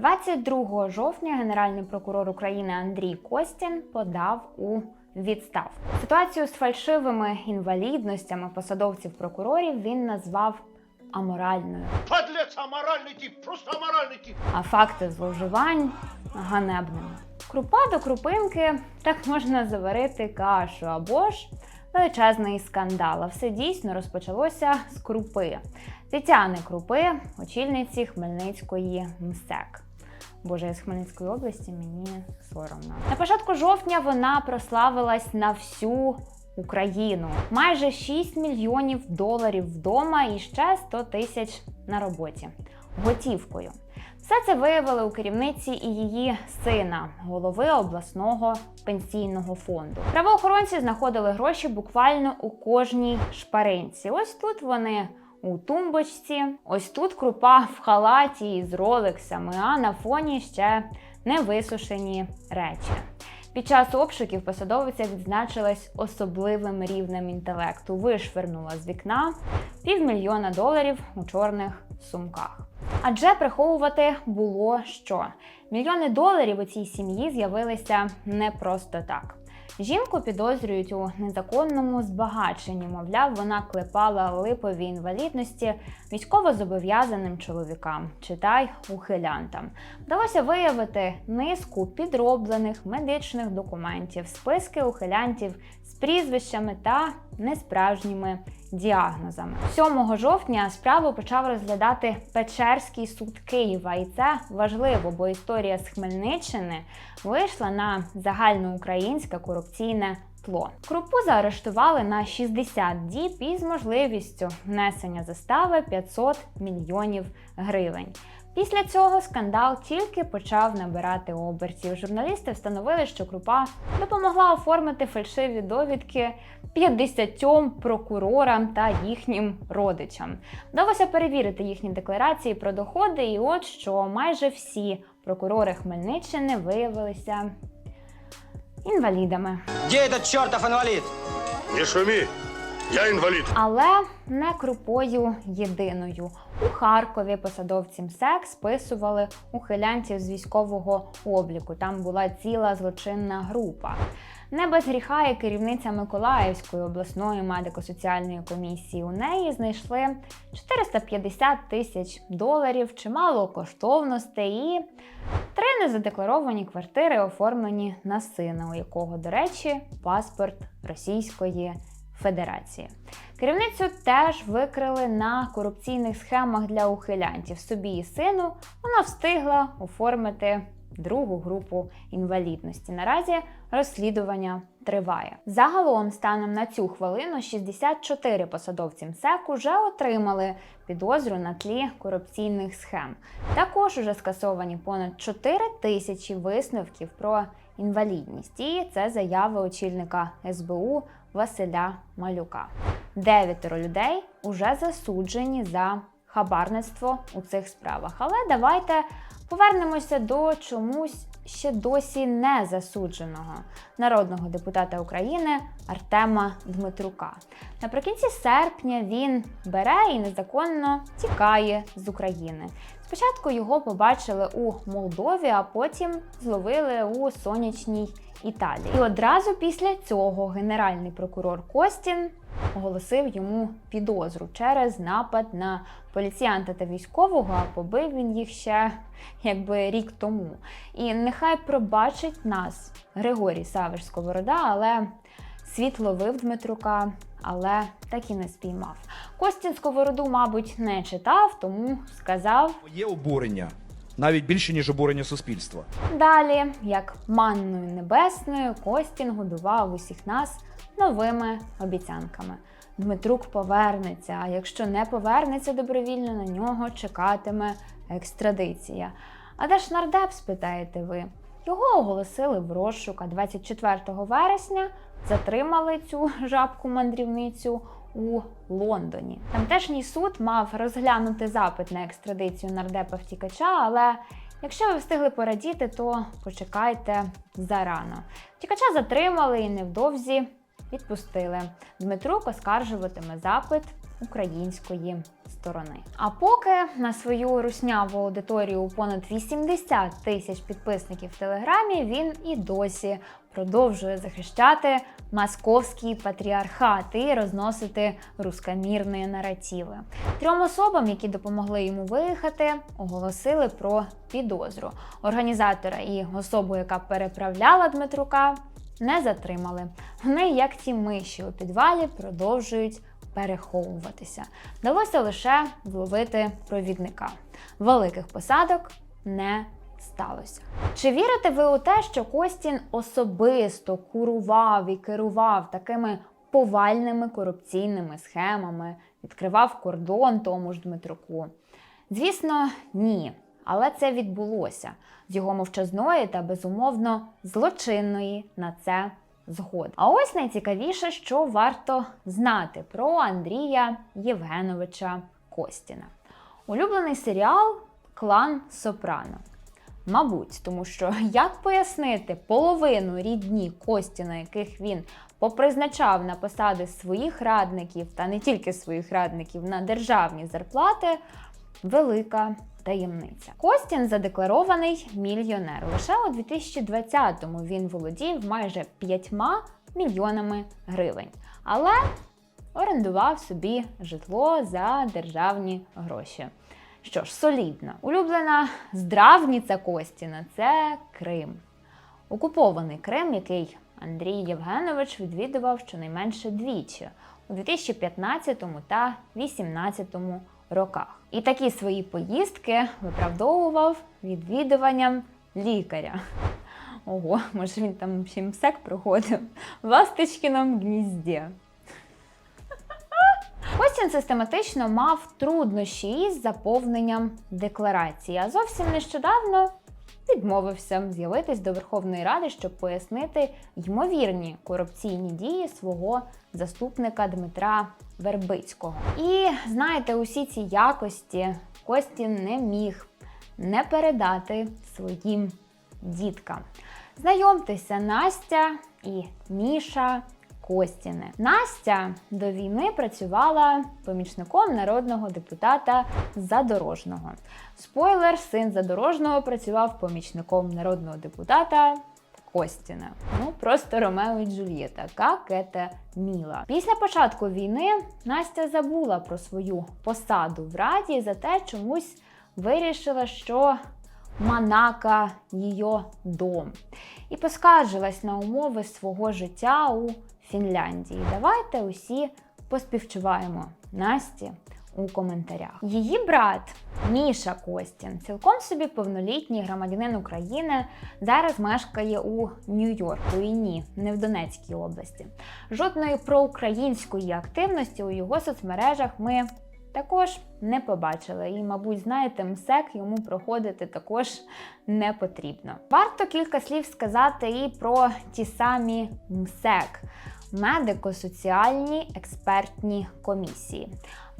22 жовтня генеральний прокурор України Андрій Костін подав у відставку. Ситуацію з фальшивими інвалідностями посадовців прокурорів він назвав аморальною, Подлец, аморальный тип, просто аморальный тип. а факти зловживань ганебними. Крупа до крупинки так можна заварити кашу або ж величезний скандал. А все дійсно розпочалося з крупи. Тетяни Крупи, очільниці Хмельницької МСЕК. Боже, я з Хмельницької області мені соромно. На початку жовтня вона прославилась на всю Україну. Майже 6 мільйонів доларів вдома і ще 100 тисяч на роботі готівкою. Все це виявили у керівниці і її сина, голови обласного пенсійного фонду. Правоохоронці знаходили гроші буквально у кожній шпаринці. Ось тут вони у тумбочці, ось тут крупа в халаті із ролексами, а на фоні ще невисушені речі. Під час обшуків посадовиця відзначилась особливим рівнем інтелекту. Вишвернула з вікна півмільйона доларів у чорних сумках. Адже приховувати було що. Мільйони доларів у цій сім'ї з'явилися не просто так. Жінку підозрюють у незаконному збагаченні. Мовляв, вона клепала липові інвалідності військовозобов'язаним чоловікам, читай ухилянтам. Вдалося виявити низку підроблених медичних документів, списки ухилянтів прізвищами та несправжніми діагнозами. 7 жовтня справу почав розглядати Печерський суд Києва, і це важливо, бо історія з Хмельниччини вийшла на загальноукраїнське корупційне тло. Крупу заарештували на 60 діб із можливістю внесення застави 500 мільйонів гривень. Після цього скандал тільки почав набирати обертів. Журналісти встановили, що Крупа допомогла оформити фальшиві довідки 50 прокурорам та їхнім родичам. Вдалося перевірити їхні декларації про доходи, і от що майже всі прокурори Хмельниччини виявилися інвалідами. Где этот чертов инвалид? Не шуми, я инвалид. Але не крупою єдиною. У Харкові посадовці МСЕК списували ухилянців з військового обліку. Там була ціла злочинна група. Не без гріха і керівниця Миколаївської обласної медико-соціальної комісії. У неї знайшли 450 тисяч доларів, чимало коштовностей і три незадекларовані квартири, оформлені на сина, у якого, до речі, паспорт Російської Федерації. Керівницю теж викрили на корупційних схемах для ухилянтів. Собі і сину вона встигла оформити другу групу інвалідності. Наразі розслідування триває. Загалом, станом на цю хвилину, 64 посадовці МСЕК уже отримали підозру на тлі корупційних схем. Також уже скасовані понад 4 тисячі висновків про інвалідність. І це заяви очільника СБУ Василя Малюка. Дев'ятеро людей уже засуджені за хабарництво у цих справах. Але давайте повернемося до чомусь ще досі не засудженого народного депутата України Артема Дмитрука. Наприкінці серпня він бере і незаконно тікає з України. Спочатку його побачили у Молдові, а потім зловили у сонячній Італії. І одразу після цього генеральний прокурор Костін оголосив йому підозру через напад на поліціянта та військового, а побив він їх ще якби рік тому. І нехай пробачить нас Григорій Савиш Сковорода, але світ ловив Дмитрука, але так і не спіймав. Костін Сковороду, мабуть, не читав, тому сказав Є обурення, навіть більше, ніж обурення суспільства. Далі, як манною небесною, Костін годував усіх нас новими обіцянками. Дмитрук повернеться, а якщо не повернеться добровільно, на нього чекатиме екстрадиція. А де ж нардеп, спитаєте ви? Його оголосили в розшук, а 24 вересня затримали цю жабку-мандрівницю у Лондоні. Тамтешній суд мав розглянути запит на екстрадицію нардепа втікача, але якщо ви встигли порадіти, то почекайте зарано. Втікача затримали і невдовзі відпустили. Дмитрук оскаржуватиме запит української сторони. А поки на свою русняву аудиторію понад 80 тисяч підписників в Телеграмі він і досі продовжує захищати московський патріархат і розносити рускомірні наративи. Трьом особам, які допомогли йому виїхати, оголосили про підозру. Організатора і особу, яка переправляла Дмитрука, не затримали. Вони, як ті миші у підвалі, продовжують переховуватися. Вдалося лише вловити провідника. Великих посадок не сталося. Чи вірите ви у те, що Костін особисто курував і керував такими повальними корупційними схемами, відкривав кордон тому ж Дмитруку? Звісно, ні. Але це відбулося з його мовчазної та безумовно злочинної на це згоди. А ось найцікавіше, що варто знати про Андрія Євгеновича Костіна. Улюблений серіал Клан Сопрано. Мабуть, тому що як пояснити половину рідні Костіна, яких він попризначав на посади своїх радників та не тільки своїх радників на державні зарплати, велика таємниця. Костін задекларований мільйонер. Лише у 2020-му він володів майже 5 мільйонами гривень, але орендував собі житло за державні гроші. Що ж, солідно. Улюблена здравниця Костіна це Крим. Окупований Крим, який Андрій Євгенович відвідував щонайменше двічі у 2015 та 2018 роках. І такі свої поїздки виправдовував відвідуванням лікаря. Ого, може він там ще МСЕК проходив в Ласточкіному гнізді. Костін систематично мав труднощі із заповненням декларації, а зовсім нещодавно відмовився з'явитись до Верховної Ради, щоб пояснити ймовірні корупційні дії свого заступника Дмитра Вербицького. І знаєте, усі ці якості Костін не міг не передати своїм діткам. Знайомтеся, Настя і Міша Костіни. Настя до війни працювала помічником народного депутата Задорожного. Спойлер, син Задорожного працював помічником народного депутата Костіна. Ну, просто Ромео і Джульєта. Как это мило. Після початку війни Настя забула про свою посаду в Раді, зате чомусь вирішила, що Манака її дом. І поскаржилась на умови свого життя у Фінляндії. Давайте усі поспівчуваємо Насті у коментарях. Її брат Міша Костін, цілком собі повнолітній громадянин України, зараз мешкає у Нью-Йорку і ні, не в Донецькій області. Жодної проукраїнської активності у його соцмережах ми також не побачили. І, мабуть, знаєте, МСЕК йому проходити також не потрібно. Варто кілька слів сказати і про ті самі МСЕК медико-соціальні експертні комісії.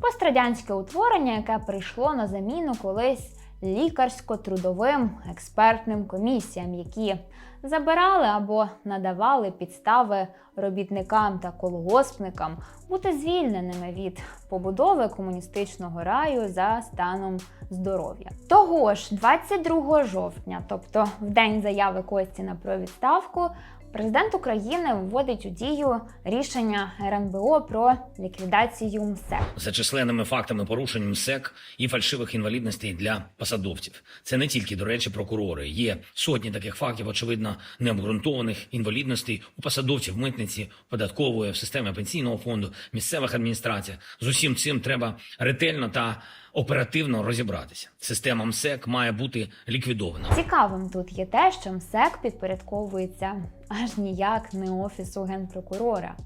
Пострадянське утворення, яке прийшло на заміну колись лікарсько-трудовим експертним комісіям, які забирали або надавали підстави робітникам та колгоспникам бути звільненими від побудови комуністичного раю за станом здоров'я. Того ж, 22 жовтня, тобто в день заяви Костіна про відставку, Президент України вводить у дію рішення РНБО про ліквідацію МСЕК. за численними фактами порушень МСЕК і фальшивих інвалідностей для посадовців. Це не тільки, до речі, прокурори. Є сотні таких фактів, очевидно, необґрунтованих інвалідностей у посадовців митниці, податкової, в системі пенсійного фонду, місцевих адміністраціях. З усім цим треба ретельно та оперативно розібратися. Система МСЕК має бути ліквідована. Цікавим тут є те, що МСЕК підпорядковується аж ніяк не офісу генпрокурора,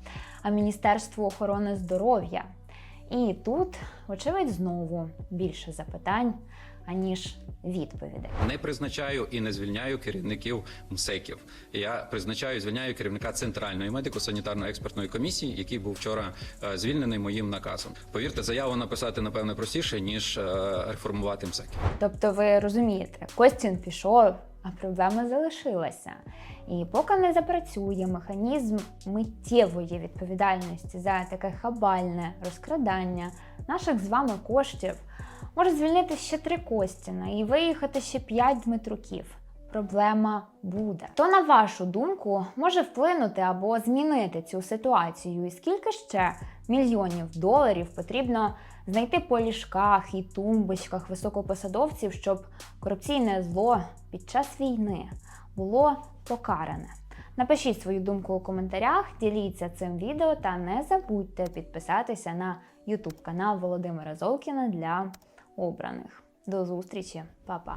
а Міністерству охорони здоров'я. І тут, очевидь, знову більше запитань, аніж відповіді. Не призначаю і не звільняю керівників МСЕКів. Я призначаю і звільняю керівника центральної медико-санітарної експертної комісії, який був вчора е, звільнений моїм наказом. Повірте, заяву написати напевне простіше ніж е, реформувати МСЕКів. Тобто, ви розумієте, Костін пішов а проблема залишилася. І поки не запрацює механізм миттєвої відповідальності за таке хабальне розкрадання наших з вами коштів, може звільнити ще три Костіна і виїхати ще п'ять Дмитруків. Проблема буде. То, на вашу думку, може вплинути або змінити цю ситуацію, і скільки ще мільйонів доларів потрібно знайти по ліжках і тумбочках високопосадовців, щоб корупційне зло під час війни було покаране. Напишіть свою думку у коментарях, діліться цим відео та не забудьте підписатися на YouTube канал Володимира Золкіна для обраних. До зустрічі, Па-па!